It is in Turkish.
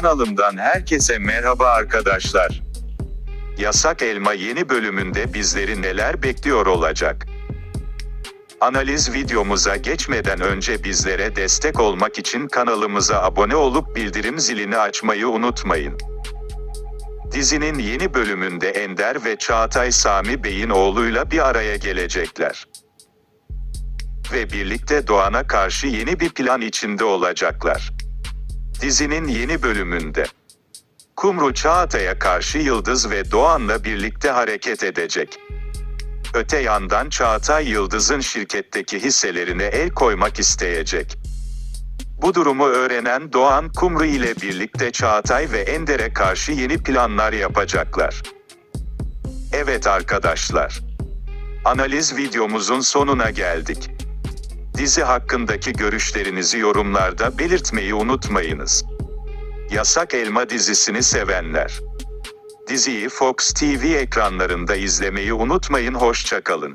Kanalımdan herkese merhaba arkadaşlar. Yasak Elma yeni bölümünde bizleri neler bekliyor olacak? Analiz videomuza geçmeden önce bizlere destek olmak için kanalımıza abone olup bildirim zilini açmayı unutmayın. Dizinin yeni bölümünde Ender ve Çağatay Sami Bey'in oğluyla bir araya gelecekler. Ve birlikte Doğan'a karşı yeni bir plan içinde olacaklar. Dizinin yeni bölümünde Kumru Çağatay'a karşı Yıldız ve Doğan'la birlikte hareket edecek. Öte yandan Çağatay Yıldız'ın şirketteki hisselerine el koymak isteyecek. Bu durumu öğrenen Doğan Kumru ile birlikte Çağatay ve Ender'e karşı yeni planlar yapacaklar. Evet arkadaşlar. Analiz videomuzun sonuna geldik. Dizi hakkındaki görüşlerinizi yorumlarda belirtmeyi unutmayınız. Yasak Elma dizisini sevenler. Diziyi Fox TV ekranlarında izlemeyi unutmayın hoşçakalın.